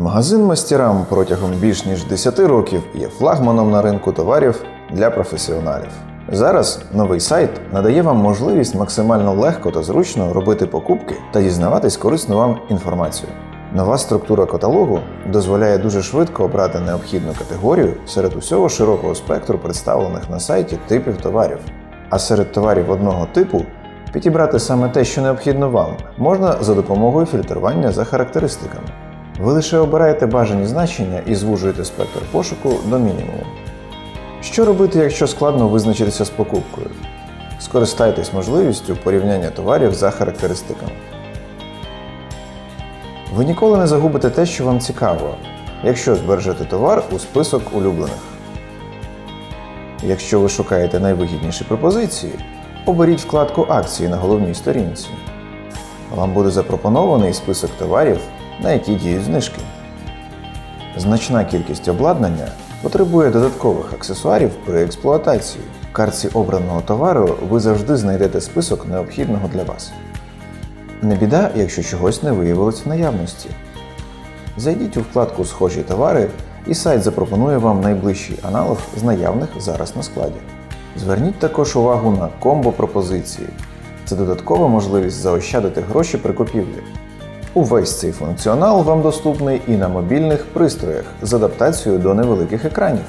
Магазин Мастірам протягом більш ніж 10 років є флагманом на ринку товарів для професіоналів. Зараз новий сайт надає вам можливість максимально легко та зручно робити покупки та дізнаватись корисну вам інформацію. Нова структура каталогу дозволяє дуже швидко обрати необхідну категорію серед усього широкого спектру представлених на сайті типів товарів. А серед товарів одного типу підібрати саме те, що необхідно вам, можна за допомогою фільтрування за характеристиками. Ви лише обираєте бажані значення і звужуєте спектр пошуку до мінімуму. Що робити, якщо складно визначитися з покупкою? Скористайтесь можливістю порівняння товарів за характеристиками. Ви ніколи не загубите те, що вам цікаво, якщо збережете товар у список улюблених. Якщо ви шукаєте найвигідніші пропозиції, оберіть вкладку акції на головній сторінці. Вам буде запропонований список товарів, на які діють знижки. Значна кількість обладнання потребує додаткових аксесуарів при експлуатації. В картці обраного товару ви завжди знайдете список необхідного для вас. Не біда, якщо чогось не виявилось в наявності. Зайдіть у вкладку Схожі товари і сайт запропонує вам найближчий аналог з наявних зараз на складі. Зверніть також увагу на комбо пропозиції. Це додаткова можливість заощадити гроші при купівлі. Увесь цей функціонал вам доступний і на мобільних пристроях з адаптацією до невеликих екранів.